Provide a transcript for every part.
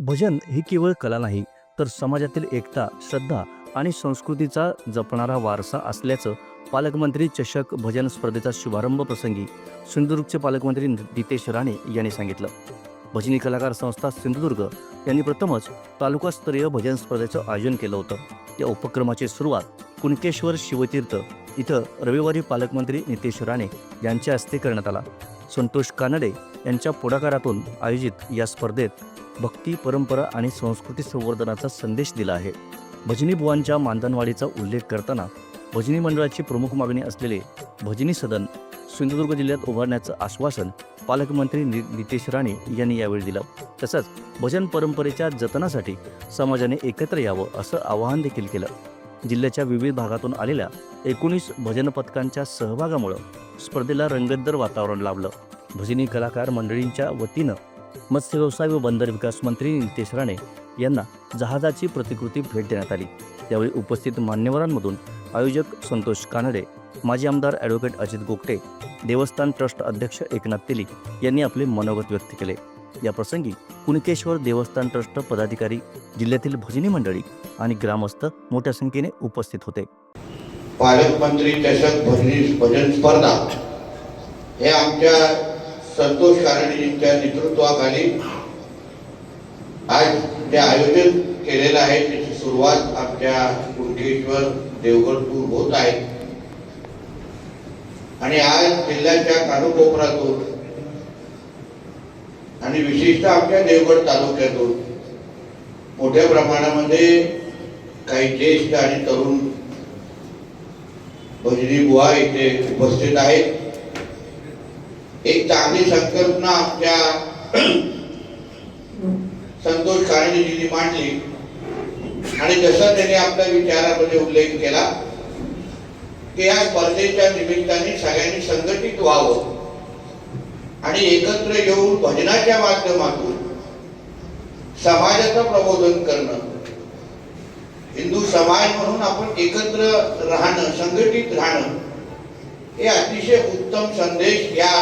भजन ही केवळ कला नाही तर समाजातील एकता श्रद्धा आणि संस्कृतीचा जपणारा वारसा असल्याचं पालकमंत्री चषक भजन स्पर्धेचा शुभारंभ प्रसंगी सिंधुदुर्गचे पालकमंत्री नितेश राणे यांनी सांगितलं. भजनी कलाकार संस्था सिंधुदुर्ग यांनी प्रथमच तालुकास्तरीय भजन स्पर्धेचं आयोजन केलं होतं. या उपक्रमाची सुरुवात कुणकेश्वर शिवतीर्थ इथं रविवारी पालकमंत्री नितेश राणे यांच्या हस्ते करण्यात आला. संतोष कानडे यांच्या पुढाकारातून आयोजित या स्पर्धेत भक्ती परंपरा आणि संस्कृती संवर्धनाचा संदेश दिला आहे. भजनी बुवांच्या मानधनवाढीचा उल्लेख करताना भजनी मंडळाची प्रमुख मागणी असलेले भजनी सदन सिंधुदुर्ग जिल्ह्यात उभारण्याचं आश्वासन पालकमंत्री नि नितेश राणे यांनी यावेळी दिलं. तसंच भजन परंपरेच्या जतनासाठी समाजाने एकत्र यावं असं आवाहन देखील केलं. जिल्ह्याच्या विविध भागातून आलेल्या एकोणीस भजन पथकांच्या सहभागामुळं स्पर्धेला रंगतदार वातावरण लाभलं. भजनी कलाकार मंडळींच्या वतीनं मत्स्य व्यवसाय व बंदर विकास मंत्री नितेश राणे यांना जहाजाची प्रतिकृती भेट देण्यात आली. त्यावेळी उपस्थित मान्यवरांमधून आयोजक संतोष कानडे माजी आमदार ॲडव्होकेट अजित गोगटे देवस्थान ट्रस्ट अध्यक्ष एकनाथ तेली यांनी आपले मनोगत व्यक्त केले. या प्रसंगी कुणकेश्वर देवस्थान ट्रस्ट पदाधिकारी जिल्ह्यातील भजनी मंडळी आणि ग्रामस्थ मोठ्या संख्येने उपस्थित होते. पालकमंत्री चषक भजनी भजन स्पर्धा हे आमच्या संतोष कारणेजींच्या नेतृत्वाखाली आज जे आयोजन केलेलं आहे त्याची सुरुवात आमच्या कुंडेश्वर देवगड टूर होत आहे. आणि आज जिल्ह्याच्या कानोकोपरातून आणि विशेषतः आमच्या देवगड तालुक्यातून मोठ्या प्रमाणामध्ये काही ज्येष्ठ आणि तरुण भजनी बुवा इथे उपस्थित आहेत. एक चांगली संकल्पना आमच्या संतोष कारणेजींनी मांडली. आणि जसं त्यांनी आपल्या विचारामध्ये उल्लेख केला की या स्पर्धेच्या निमित्ताने सगळ्यांनी संघटित व्हावं आणि एकत्र येऊन भजनाच्या माध्यमातून समाजाचं प्रबोधन करणं. हिंदू समाज म्हणून आपण एकत्र राहणं संघटित राहणं हे अतिशय उत्तम संदेश या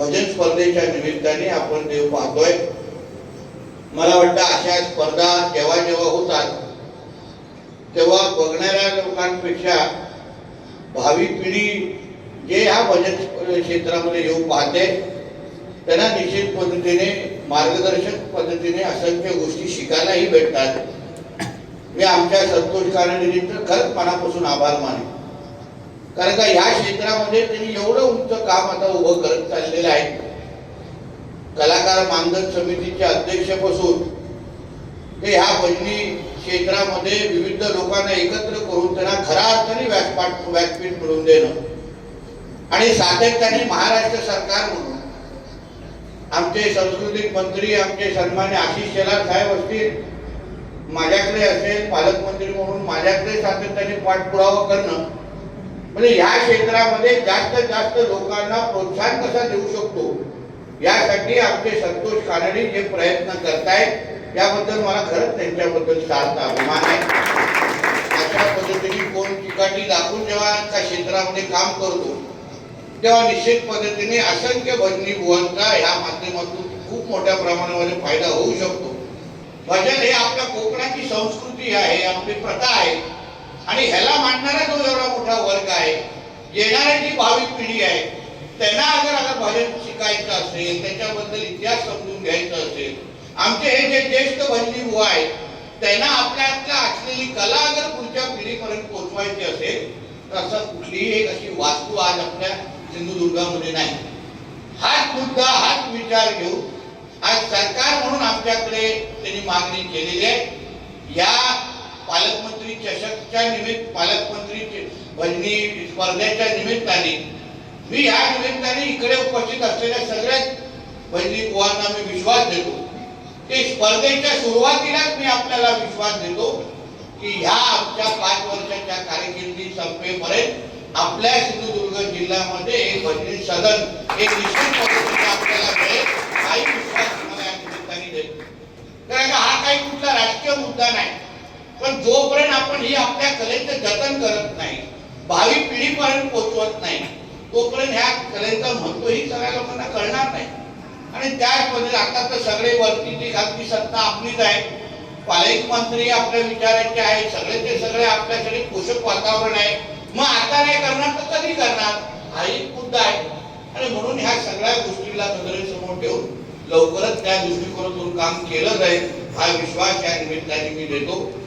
भजन स्पर्धेच्या निमित्ताने आपण देव पाहतोय. मला वाटतं अशा स्पर्धा जेव्हा जेव्हा होतात तेव्हा बघणाऱ्या लोकांपेक्षा भावी पिढी जे ह्या भजन क्षेत्रामध्ये येऊन पाहते त्यांना निश्चित पद्धतीने मार्गदर्शक पद्धतीने असंख्य गोष्टी शिकायलाही भेटतात. मी आमच्या संतोष कारणेजींचं खरंच मनापासून आभार माने कारण का ह्या क्षेत्रामध्ये त्यांनी एवढं उंच काम आता उभं करत चाललेलं आहे. कलाकार मानधन समितीचे अध्यक्ष बसून ते ह्या भजनी क्षेत्रामध्ये विविध लोकांना एकत्र करून त्यांना खरा अर्थाने व्यासपाठ व्यासपीठ मिळवून देणं. आणि सातत्याने महाराष्ट्र सरकार म्हणून आमचे सांस्कृतिक मंत्री आमचे सन्मान्य आशिष शेलार साहेब असतील माझ्याकडे असेल पालकमंत्री म्हणून माझ्याकडे सातत्याने पाठपुरावा करणं. म्हणजे या क्षेत्रामध्ये जास्त जास्त लोकांना प्रोत्साहन कसा देऊ शकतो? यासाठी आमचे संतोष कानडे जे प्रयत्न करतायत याबद्दल मला खरंच त्यांच्याबद्दल सार्थ अभिमान आहे. अशा पद्धतीने कोण चिकाटी दाखवून जेव्हा त्या क्षेत्रामध्ये काम करतो तेव्हा निश्चित पद्धतीने असंख्य भजनी बुवांचा ह्या माध्यमातून खूप मोठ्या प्रमाणामध्ये फायदा होऊ शकतो. भजन हे आपल्या कोकणाची संस्कृती आहे आपली प्रथा आहे. आणि ह्याला मांडणारा जो एवढा मोठा वर्ग आहे येणारी जी भावी पिढी आहे त्यांना अगर आता भजन शिकायचं असेल त्याच्याबद्दल इतिहास समजून घ्यायचा असेल आमचे हे जे ज्येष्ठ भजनी बुवा आहेत त्यांना आपल्यातल्या असलेली कला अगर पुढच्या पिढीपर्यंत पोहोचवायची असेल तर असं कुठलीही एक अशी वास्तू आज आपल्या सिंधुदुर्गामध्ये नाही. हाच मुद्दा हाच विचार घेऊन आज सरकार म्हणून आमच्याकडे त्यांनी मागणी केलेली आहे. या पालकमंत्री चषकच्या निमित्त पालकमंत्री चे- स्पर्धेच्या निमित्ताने मी या निमित्ताने इकडे उपस्थित असलेल्या सगळ्याच भजनी बुवांना मी विश्वास देतो. ते स्पर्धेच्या सुरुवातीलाच मी आपल्याला विश्वास देतो की ह्या आमच्या पाच वर्षाच्या कारकिर्दी संपेपर्यंत आपल्या सिंधुदुर्ग जिल्ह्यामध्ये एक भजनी सदन एक निश्चित पद्धतीने आपल्याला मिळेल काही विश्वास तुम्हाला या निमित्ताने देतो. कारण हा काही कुठला राजकीय मुद्दा नाही पण जोपर्यंत आपण ही आपल्या कलेचं जतन करत नाही भावी पिढीपर्यंत पोहोचवत नाही. तोपर्यंत ह्या कलेचं महत्त्व ही सगळ्या लोकांना कळणार नाही. आणि त्याच पद्धतीने आता तर सगळे वरती खाजगी सत्ता आपलीच आहे. पालक मंत्री आपल्या विचारांचे आहे सगळे ते सगळे आपल्यासाठी पोषक वातावरण आहे. मग आता नाही करणार तर कधी करणार? हा एक मुद्दा आहे. आणि म्हणून ह्या सगळ्या गोष्टीला नजरेसमोर ठेवून लवकरच त्या दृष्टिकोनातून काम केलं जाईल. हा विश्वास या निमित्ताने मी देतो.